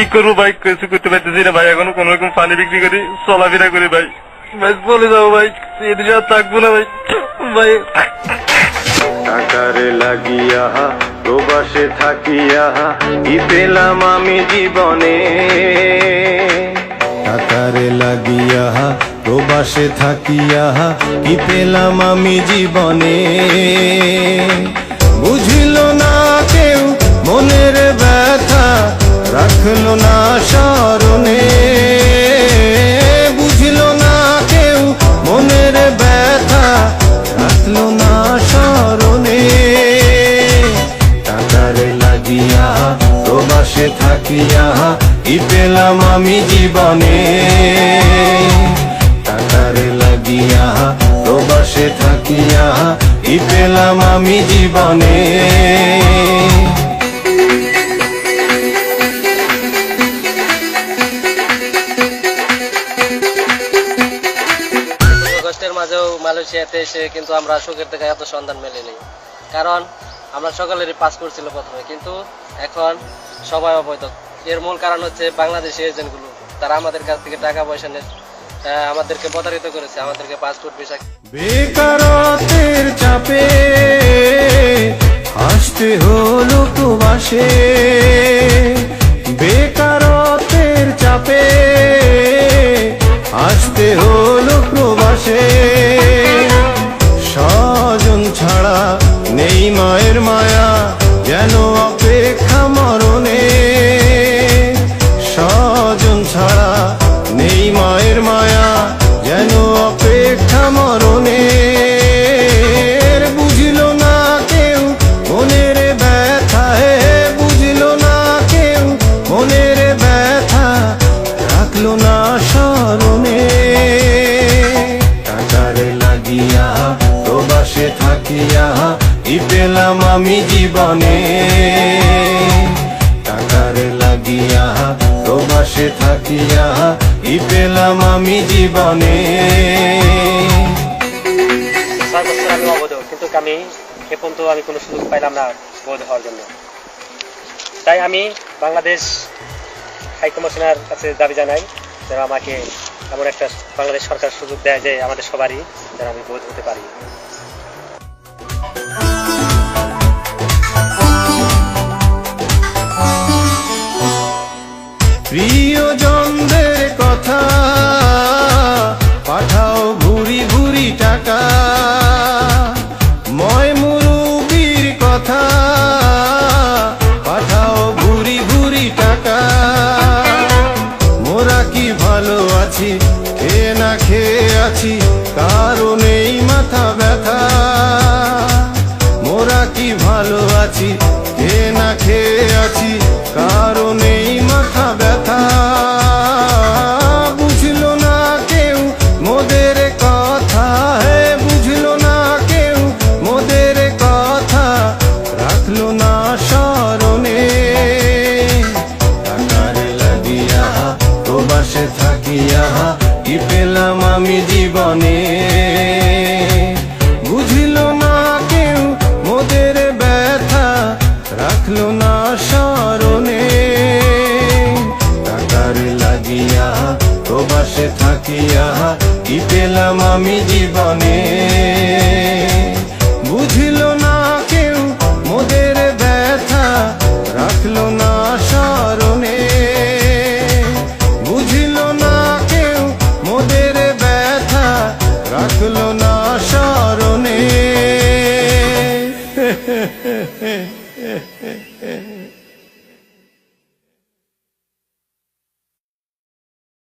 কি করব ভাই? কিছু করতে পারতেছি না ভাই। এখনও কোন রকম পানি বিক্রি করি চলাফেরা করি ভাই। ভাই চলে যাব ভাই। এদিকে আর থাকব না ভাই। ভাই। টাকারে লাগিয়া প্রবাসে থাকিয়া কি পেলাম আমি জীবনে। টাকারে লাগিয়া প্রবাসে থাকিয়া কি পেলাম আমি জীবনে। বুঝিল না রাখল না স্মরণে, বুঝিল না কেউ মনের ব্যথা, রাখল না স্মরণে। টাকারে লাগিয়া, প্রবাসে থাকিয়া, কি পেলাম আমি জীবনে? টাকারে লাগিয়া, প্রবাসে থাকিয়া, কি পেলাম আমি জীবনে? কষ্টের মাঝেও মালয়েশিয়াতে এসে কিন্তু আমরা সুখের থেকে এত সন্ধান মেলেনি। কারণ আমরা সকলেরই পাসপোর্ট ছিল প্রথমে, কিন্তু এখন সবাই অবৈধ। এর মূল কারণ হচ্ছে বাংলাদেশি এজেন্টগুলো। তারা আমাদের কাছ থেকে টাকা পয়সা নিয়ে আমাদেরকে প্রতারিত করেছে, আমাদেরকে পাসপোর্ট ভিসা বেকারতের চাপে হাসতে হলো প্রবাসে ছাড়া নেই মায়ের মায়া যেন আমি জীবনে। টাকারে লাগিয়া প্রবাসে থাকিয়া ই পেলাম আমি জীবনে। কিন্তু আমি এ পর্যন্ত আমি কোনো সুযোগ পাইলাম না বৈধ হওয়ার জন্য। তাই আমি বাংলাদেশ হাই কমিশনার কাছে দাবি জানাই যেন আমাকে এমন একটা বাংলাদেশ সরকার সুযোগ দেয় যে আমাদের সবারই যেন আমি বৈধ হতে পারি। প্রিয়জনদের কথা, পাঠাও ভুরি ভুরি টাকা। ময় মুরুবির কথা, পাঠাও ভুরি ভুরি টাকা। মোরা কি ভালো আছি খেয়ে না খেয়ে আছি কারণেই মাথা ব্যথা। মোরা কি ভালো আছি খেয়ে না খেয়ে আছি আমি জীবনে। বুঝিল না কেউ মোদের ব্যথা, রাখল না স্মরণে। বুঝিল না কেউ মোদের ব্যথা, রাখল না স্মরণে।